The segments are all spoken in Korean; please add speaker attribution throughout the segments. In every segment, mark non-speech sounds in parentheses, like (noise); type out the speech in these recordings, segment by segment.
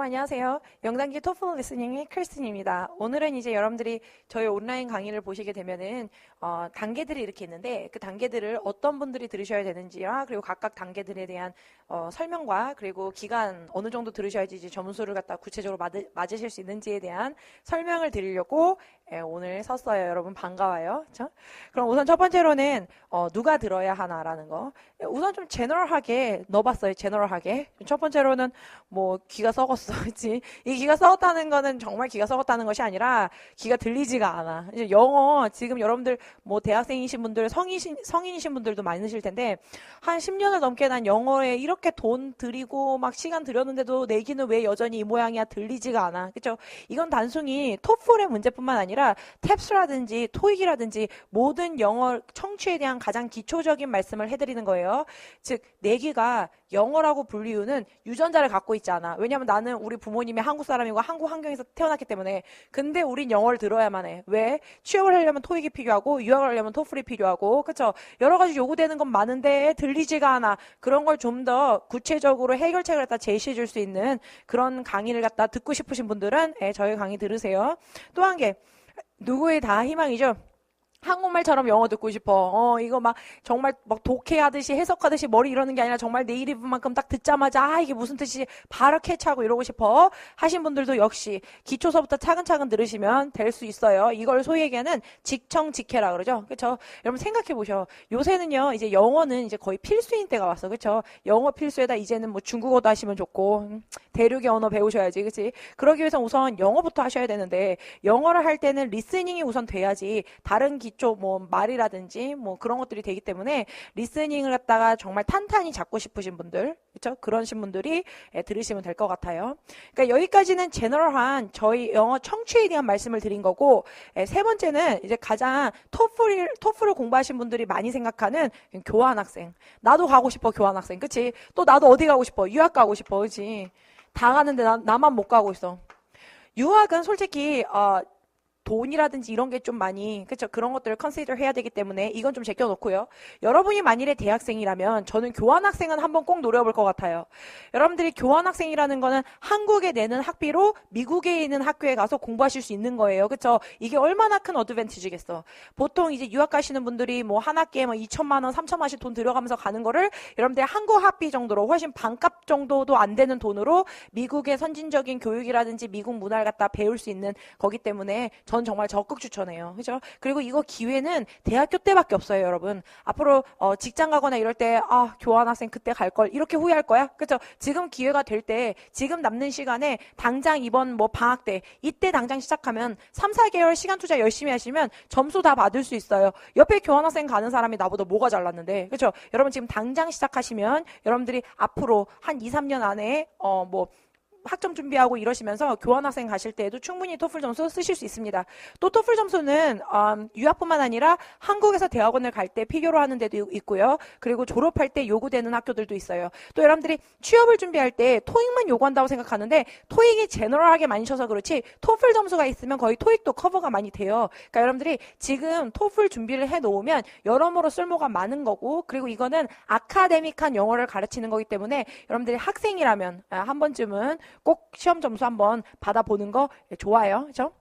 Speaker 1: 여러분 안녕하세요. 영단기 토플 리스닝의 크리스틴입니다. 오늘은 이제 여러분들이 저희 온라인 강의를 보시게 되면은 어, 단계들이 이렇게 있는데 그 단계들을 어떤 분들이 들으셔야 되는지와 그리고 각각 단계들에 대한 어, 설명과 그리고 기간 어느 정도 들으셔야지 이제 점수를 갖다 구체적으로 맞으, 맞으실 수 있는지에 대한 설명을 드리려고 예, 오늘 섰어요. 여러분 반가워요. 그쵸? 그럼 우선 첫 번째로는 어, 누가 들어야 하나라는 거. 예, 우선 좀 제너럴하게 넣어봤어요. 제너럴하게. 첫 번째로는 뭐 귀가 썩었어, (laughs) 그렇지? 이 귀가 썩었다는 거는 정말 귀가 썩었다는 것이 아니라 귀가 들리지가 않아. 이제 영어 지금 여러분들 뭐 대학생이신 분들, 성인이신 성인이신 분들도 많으실 텐데 한 10년을 넘게 난 영어에 이렇게 돈 들이고 막 시간 들였는데도 내 귀는 왜 여전히 이 모양이야 들리지가 않아, 그렇죠? 이건 단순히 토플의 문제뿐만 아니라 탭스라든지 토익이라든지 모든 영어 청취에 대한 가장 기초적인 말씀을 해드리는 거예요. 즉 내기가 영어라고 불리우는 유전자를 갖고 있지 않아. 왜냐하면 나는 우리 부모님이 한국 사람이고 한국 환경에서 태어났기 때문에. 근데 우린 영어를 들어야만 해. 왜? 취업을 하려면 토익이 필요하고 유학을 하려면 토플이 필요하고 그렇죠. 여러 가지 요구되는 건 많은데 들리지가 않아. 그런 걸 좀 더 구체적으로 해결책을 갖다 제시해 줄 수 있는 그런 강의를 갖다 듣고 싶으신 분들은 예, 저희 강의 들으세요. 또 한 개. 누구의 다 희망이죠. 한국말처럼 영어 듣고 싶어. 어, 이거 막 정말 막 독해하듯이 해석하듯이 머리 이러는 게 아니라 정말 네이티브만큼 딱 듣자마자 아, 이게 무슨 뜻이 바로 캐치하고 이러고 싶어. 하신 분들도 역시 기초서부터 차근차근 들으시면 될 수 있어요. 이걸 소위 얘기하는 직청직해라 그러죠. 그렇죠? 여러분 생각해 보셔. 요새는요. 이제 영어는 이제 거의 필수인 때가 왔어. 그렇죠? 영어 필수에다 이제는 뭐 중국어도 하시면 좋고 음, 대륙의 언어 배우셔야지. 그렇지? 그러기 위해서 우선 영어부터 하셔야 되는데 영어를 할 때는 리스닝이 우선 돼야지 다른 기 기초 뭐 말이라든지 뭐 그런 것들이 되기 때문에 리스닝을 갖다가 정말 탄탄히 잡고 싶으신 분들 그렇죠? 그런신 분들이 예, 들으시면 될 것 같아요. 그러니까 여기까지는 제너럴한 저희 영어 청취에 대한 말씀을 드린 거고 예, 세 번째는 이제 가장 토플을 토플을 공부하신 분들이 많이 생각하는 교환 학생. 나도 가고 싶어 교환 학생. 그렇지? 또 나도 어디 가고 싶어? 유학 가고 싶어. 그렇지? 다 가는데 나, 나만 못 가고 있어. 유학은 솔직히 어 돈이라든지 이런 게 좀 많이 그렇죠 그런 것들을 컨시더 해야 되기 때문에 이건 좀 제껴놓고요. 여러분이 만일에 대학생이라면 저는 교환학생은 한번 꼭 노려볼 것 같아요. 여러분들이 교환학생이라는 거는 한국에 내는 학비로 미국에 있는 학교에 가서 공부하실 수 있는 거예요. 그렇죠? 이게 얼마나 큰 어드밴티지겠어. 보통 이제 유학 가시는 분들이 뭐 한 학기에 뭐 2천만 원, 3천만 원씩 돈 들여가면서 가는 거를 여러분들이 한국 학비 정도로 훨씬 반값 정도도 안 되는 돈으로 미국의 선진적인 교육이라든지 미국 문화를 갖다 배울 수 있는 거기 때문에 전 정말 적극 추천해요. 그죠? 그리고 이거 기회는 대학교 때밖에 없어요, 여러분. 앞으로 어, 직장 가거나 이럴 때, 아, 교환학생 그때 갈 걸. 이렇게 후회할 거야? 그죠? 지금 기회가 될 때, 지금 남는 시간에 당장 이번 뭐 방학 때, 이때 당장 시작하면 3, 4개월 시간 투자 열심히 하시면 점수 다 받을 수 있어요. 옆에 교환학생 가는 사람이 나보다 뭐가 잘났는데. 그죠? 여러분 지금 당장 시작하시면 여러분들이 앞으로 한 2, 3년 안에, 어, 뭐, 학점 준비하고 이러시면서 교환 학생 가실 때에도 충분히 토플 점수 쓰실 수 있습니다. 또 토플 점수는 음, 유학뿐만 아니라 한국에서 대학원을 갈 때 필요로 하는 데도 있고요. 그리고 졸업할 때 요구되는 학교들도 있어요. 또 여러분들이 취업을 준비할 때 토익만 요구한다고 생각하는데 토익이 제너럴하게 많이 쳐서 그렇지 토플 점수가 있으면 거의 토익도 커버가 많이 돼요. 그러니까 여러분들이 지금 토플 준비를 해 놓으면 여러모로 쓸모가 많은 거고 그리고 이거는 아카데믹한 영어를 가르치는 거기 때문에 여러분들이 학생이라면 아, 한 번쯤은 꼭 시험 점수 한번 받아보는 거 좋아요. 그죠?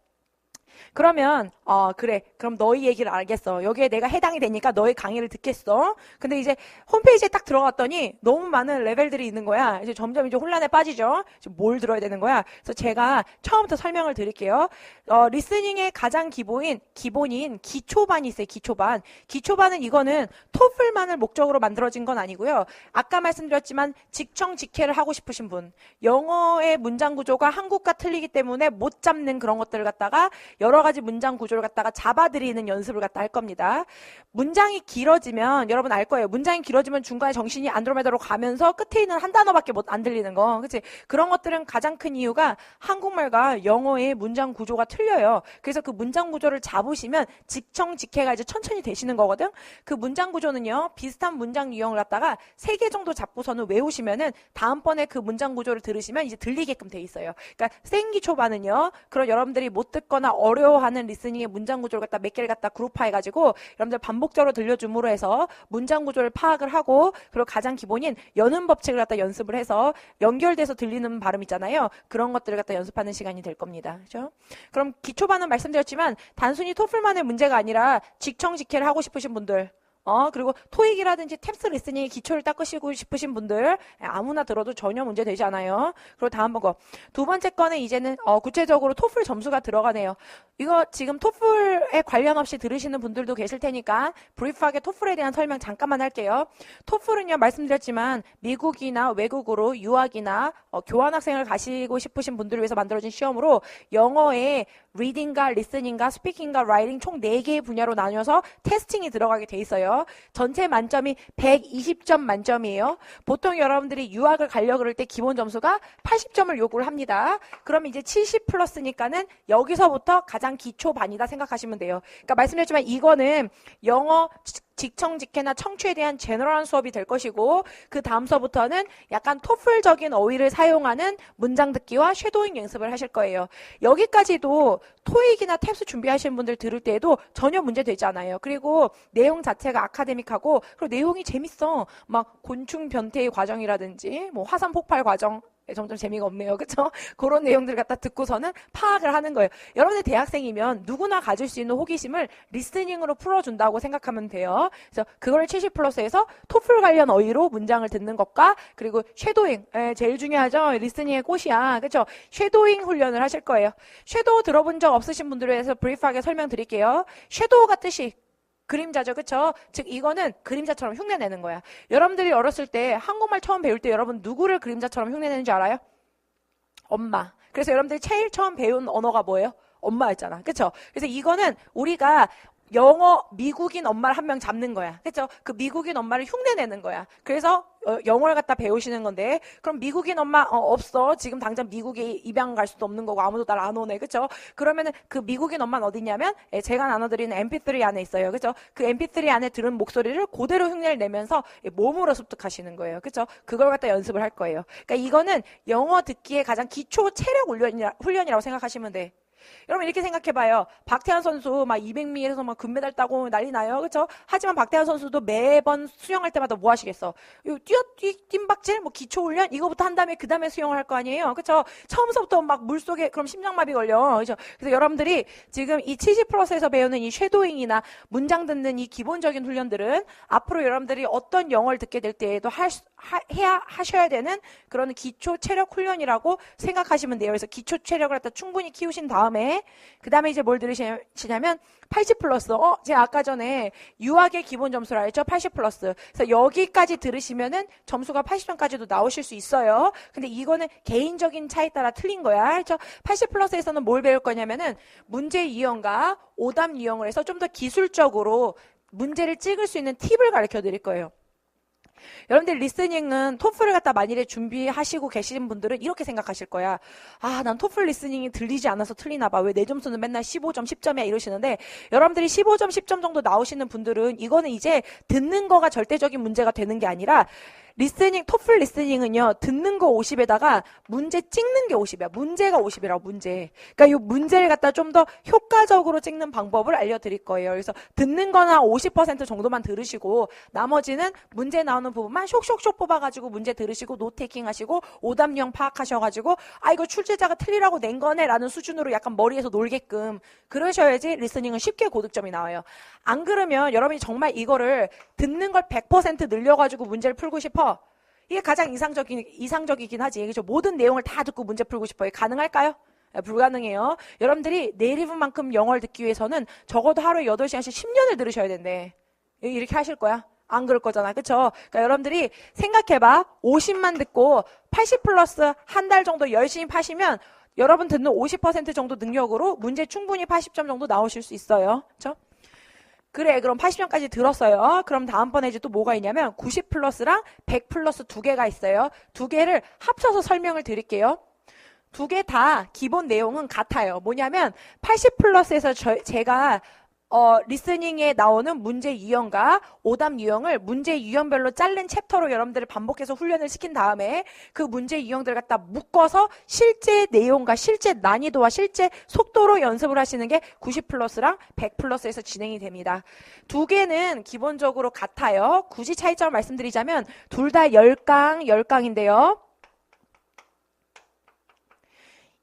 Speaker 1: 그러면 어 그래. 그럼 너희 얘기를 알겠어. 여기에 내가 해당이 되니까 너희 강의를 듣겠어. 근데 이제 홈페이지에 딱 들어갔더니 너무 많은 레벨들이 있는 거야. 이제 점점 이제 혼란에 빠지죠. 뭘 들어야 되는 거야? 그래서 제가 처음부터 설명을 드릴게요. 어 리스닝의 가장 기본인 기본인 기초반이 있어요 기초반. 기초반은 이거는 토플만을 목적으로 만들어진 건 아니고요. 아까 말씀드렸지만 직청 직해를 하고 싶으신 분. 영어의 문장 구조가 한국과 틀리기 때문에 못 잡는 그런 것들을 갖다가 여러 가지 문장 구조를 갖다가 잡아드리는 연습을 갖다 할 겁니다. 문장이 길어지면 여러분 알 거예요. 문장이 길어지면 중간에 정신이 안드로메다로 가면서 끝에 있는 한 단어밖에 못 안 들리는 거. 그치? 그런 것들은 가장 큰 이유가 한국말과 영어의 문장 구조가 틀려요. 그래서 그 문장 구조를 잡으시면 직청 직해가 이제 천천히 되시는 거거든. 그 문장 구조는요. 비슷한 문장 유형을 갖다가 세 개 정도 잡고서는 외우시면은 다음번에 그 문장 구조를 들으시면 이제 들리게끔 돼 있어요. 그러니까 생기 초반은요. 그런 여러분들이 못 듣거나 어려 어려워하는 리스닝의 문장 구조를 갖다 몇 개를 갖다 그룹화해가지고 여러분들 반복적으로 들려줌으로 해서 문장 구조를 파악을 하고 그리고 가장 기본인 연음 법칙을 갖다 연습을 해서 연결돼서 들리는 발음 있잖아요. 그런 것들을 갖다 연습하는 시간이 될 겁니다. 그죠? 그럼 기초반은 말씀드렸지만 단순히 토플만의 문제가 아니라 직청직해를 하고 싶으신 분들 어, 그리고 토익이라든지 탭스 리스닝의 기초를 닦으시고 싶으신 분들 예, 아무나 들어도 전혀 문제 되지 않아요. 그리고 다음 거. 두 번째 거는 이제는 어, 구체적으로 토플 점수가 들어가네요. 이거 지금 토플에 관련 없이 들으시는 분들도 계실 테니까 브리프하게 토플에 대한 설명 잠깐만 할게요. 토플은요, 말씀드렸지만 미국이나 외국으로 유학이나 어, 교환학생을 가시고 싶으신 분들을 위해서 만들어진 시험으로 영어의 리딩과 리스닝과 스피킹과 라이팅 총 4개의 분야로 나뉘어서 테스팅이 들어가게 돼 있어 요. 전체 만점이 120점 만점이에요. 보통 여러분들이 유학을 가려고 그럴 때 기본 점수가 80점을 요구를 합니다. 그럼 이제 70 플러스니까는 여기서부터 가장 기초 반이다 생각하시면 돼요. 그러니까 말씀드렸지만 이거는 영어 직청 직해나 청취에 대한 제너럴한 수업이 될 것이고 그 다음서부터는 약간 토플적인 어휘를 사용하는 문장 듣기와 쉐도잉 연습을 하실 거예요. 여기까지도 토익이나 탭스 준비하시는 분들 들을 때에도 전혀 문제 되지 않아요. 그리고 내용 자체가 아카데믹하고 그리고 내용이 재밌어. 막 곤충 변태의 과정이라든지 뭐 화산 폭발 과정 점점 재미가 없네요. (laughs) 그쵸? 그런 내용들 갖다 듣고서는 파악을 하는 거예요. 여러분들 대학생이면 누구나 가질 수 있는 호기심을 리스닝으로 풀어준다고 생각하면 돼요. 그래서 그걸 70 플러스에서 토플 관련 어휘로 문장을 듣는 것과 그리고 쉐도잉 예, 제일 중요하죠. 리스닝의 꽃이야. 그쵸? 쉐도잉 훈련을 하실 거예요. 쉐도우 들어본 적 없으신 분들에 대해서 브리프하게 설명드릴게요. 쉐도우가 뜻이 그림자죠. 그쵸? 즉, 이거는 그림자처럼 흉내내는 거야. 여러분들이 어렸을 때 한국말 처음 배울 때 여러분 누구를 그림자처럼 흉내내는지 알아요? 엄마. 그래서 여러분들이 제일 처음 배운 언어가 뭐예요? 엄마였잖아. 그쵸? 그래서 이거는 우리가 영어 미국인 엄마를 한 명 잡는 거야. 그렇죠? 그 미국인 엄마를 흉내 내는 거야. 그래서 어, 영어를 갖다 배우시는 건데 그럼 미국인 엄마 어, 없어. 지금 당장 미국에 입양 갈 수도 없는 거고 아무도 날 안 오네. 그렇죠? 그러면은 그 미국인 엄마는 어디냐면 예, 제가 나눠 드리는 MP3 안에 있어요. 그렇죠? 그 MP3 안에 들은 목소리를 그대로 흉내를 내면서 예, 몸으로 습득하시는 거예요. 그렇죠? 그걸 갖다 연습을 할 거예요. 그러니까 이거는 영어 듣기의 가장 기초 체력 훈련이라, 훈련이라고 생각하시면 돼. 여러분 이렇게 생각해봐요. 박태환 선수 막 200m에서 막 금메달 따고 난리 나요. 그렇죠? 하지만 박태환 선수도 매번 수영할 때마다 뭐 하시겠어? 뛰어 뛰 뜀박질 뭐 기초 훈련 이거부터 한 다음에 그 다음에 수영을 할 거 아니에요. 그렇죠? 처음부터 막 물 속에 그럼 심장마비 걸려. 그렇죠? 그래서 여러분들이 지금 이 70 플러스에서 배우는 이 쉐도잉이나 문장 듣는 이 기본적인 훈련들은 앞으로 여러분들이 어떤 영어를 듣게 될 때에도 할 수, 하, 해야 하셔야 되는 그런 기초 체력 훈련이라고 생각하시면 돼요. 그래서 기초 체력을 갖다 충분히 키우신 다음에 그 다음에 이제 뭘 들으시냐면 80 플러스. 어, 제가 아까 전에 유학의 기본 점수라 했죠? 80 플러스. 그래서 여기까지 들으시면은 점수가 80점까지도 나오실 수 있어요. 근데 이거는 개인적인 차에 따라 틀린 거야. 그렇죠? 80 플러스에서는 뭘 배울 거냐면은 문제 이용과 오답 이용을 해서 좀 더 기술적으로 문제를 찍을 수 있는 팁을 가르쳐 드릴 거예요. 여러분들 리스닝은 토플을 갖다 만일에 준비하시고 계시는 분들은 이렇게 생각하실 거야. 아, 난 토플 리스닝이 들리지 않아서 틀리나 봐. 왜 내 점수는 맨날 15점, 10점이야 이러시는데 여러분들이 15점, 10점 정도 나오시는 분들은 이거는 이제 듣는 거가 절대적인 문제가 되는 게 아니라 리스닝, 토플 리스닝은요, 듣는 거 50에다가 문제 찍는 게 50이야. 문제가 50이라고, 문제. 그러니까 이 문제를 갖다 좀 더 효과적으로 찍는 방법을 알려드릴 거예요. 그래서 듣는 거나 50% 정도만 들으시고, 나머지는 문제 나오는 부분만 쇽쇽쇽 뽑아가지고 문제 들으시고, 노테이킹 하시고, 오답령 파악하셔가지고, 아, 이거 출제자가 틀리라고 낸 거네, 라는 수준으로 약간 머리에서 놀게끔. 그러셔야지 리스닝은 쉽게 고득점이 나와요. 안 그러면 여러분이 정말 이거를 듣는 걸 100% 늘려가지고 문제를 풀고 싶어. 이게 가장 이상적인, 이상적이긴 하지. 그죠? 모든 내용을 다 듣고 문제 풀고 싶어요. 가능할까요? 네, 불가능해요. 여러분들이 네이티브만큼 영어를 듣기 위해서는 적어도 하루에 8시간씩 10년을 들으셔야 된대. 이렇게 하실 거야? 안 그럴 거잖아. 그쵸? 그러니까 여러분들이 생각해봐. 50만 듣고 80 플러스 한 달 정도 열심히 파시면 여러분 듣는 50% 정도 능력으로 문제 충분히 80점 정도 나오실 수 있어요. 그쵸? 그래 그럼 80점까지 들었어요. 그럼 다음번에 이제 또 뭐가 있냐면 90 플러스랑 100 플러스 두 개가 있어요. 두 개를 합쳐서 설명을 드릴게요. 두 개 다 기본 내용은 같아요. 뭐냐면 80 플러스에서 저, 제가 어, 리스닝에 나오는 문제 유형과 오답 유형을 문제 유형별로 자른 챕터로 여러분들을 반복해서 훈련을 시킨 다음에 그 문제 유형들을 갖다 묶어서 실제 내용과 실제 난이도와 실제 속도로 연습을 하시는 게 90 플러스랑 100 플러스에서 진행이 됩니다. 두 개는 기본적으로 같아요. 굳이 차이점을 말씀드리자면 둘 다 10강, 10강인데요.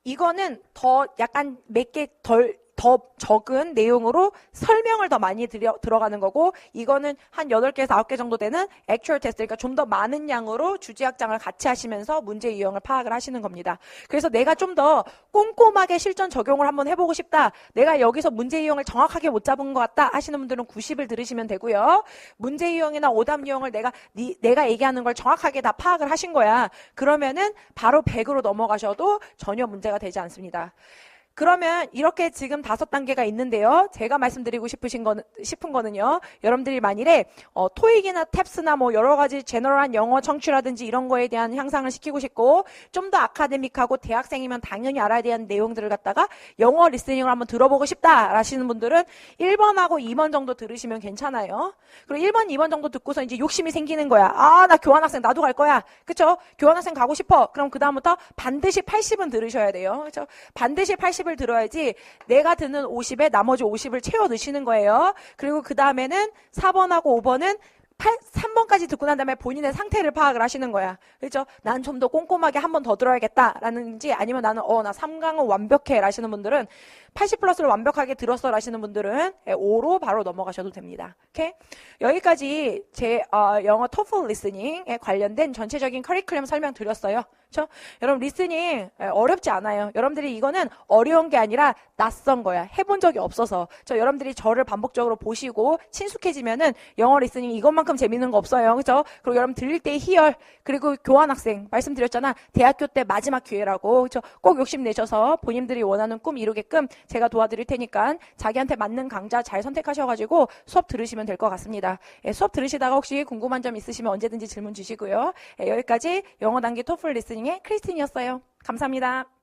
Speaker 1: 이거는 더 약간 몇 개 덜, 더 적은 내용으로 설명을 더 많이 들여, 들어가는 거고 이거는 한 8개에서 9개 정도 되는 액츄얼 테스트 그러니까 좀 더 많은 양으로 주제학장을 같이 하시면서 문제 유형을 파악을 하시는 겁니다. 그래서 내가 좀 더 꼼꼼하게 실전 적용을 한번 해보고 싶다. 내가 여기서 문제 유형을 정확하게 못 잡은 것 같다 하시는 분들은 90을 들으시면 되고요. 문제 유형이나 오답 유형을 내가 니, 내가 얘기하는 걸 정확하게 다 파악을 하신 거야. 그러면은 바로 100으로 넘어가셔도 전혀 문제가 되지 않습니다. 그러면 이렇게 지금 다섯 단계가 있는데요. 제가 말씀드리고 싶으신 거는, 싶은 거는요. 여러분들이 만일에, 어, 토익이나 탭스나 뭐 여러 가지 제너럴한 영어 청취라든지 이런 거에 대한 향상을 시키고 싶고, 좀 더 아카데믹하고 대학생이면 당연히 알아야 되는 내용들을 갖다가 영어 리스닝을 한번 들어보고 싶다 하시는 분들은 1번하고 2번 정도 들으시면 괜찮아요. 그리고 1번, 2번 정도 듣고서 이제 욕심이 생기는 거야. 아, 나 교환학생 나도 갈 거야. 그쵸? 교환학생 가고 싶어. 그럼 그다음부터 반드시 80은 들으셔야 돼요. 그쵸? 반드시 80 50을 들어야지 내가 듣는 50에 나머지 50을 채워 넣으시는 거예요. 그리고 그 다음에는 4번하고 5번은 8, 3번까지 듣고 난 다음에 본인의 상태를 파악을 하시는 거야. 그렇죠? 난 좀 더 꼼꼼하게 한 번 더 들어야겠다라는지 아니면 나는 어 나 3강은 완벽해 라시는 분들은 80 플러스를 완벽하게 들었어 라시는 분들은 5로 바로 넘어가셔도 됩니다. 오케이? 여기까지 제 어, 영어 토플 리스닝에 관련된 전체적인 커리큘럼 설명 드렸어요. 그렇죠? 여러분 리스닝 어렵지 않아요. 여러분들이 이거는 어려운 게 아니라 낯선 거야. 해본 적이 없어서. 저 여러분들이 저를 반복적으로 보시고 친숙해지면은 영어 리스닝 이것만큼 재밌는 거 없어요. 그렇죠? 그리고 여러분 들릴 때의 희열 그리고 교환 학생 말씀드렸잖아. 대학교 때 마지막 기회라고. 그렇죠? 꼭 욕심 내셔서 본인들이 원하는 꿈 이루게끔 제가 도와드릴 테니까 자기한테 맞는 강좌 잘 선택하셔 가지고 수업 들으시면 될 것 같습니다. 예, 수업 들으시다가 혹시 궁금한 점 있으시면 언제든지 질문 주시고요. 예, 여기까지 영어 단기 토플 리스닝 의 크리스틴이었어요. 감사합니다.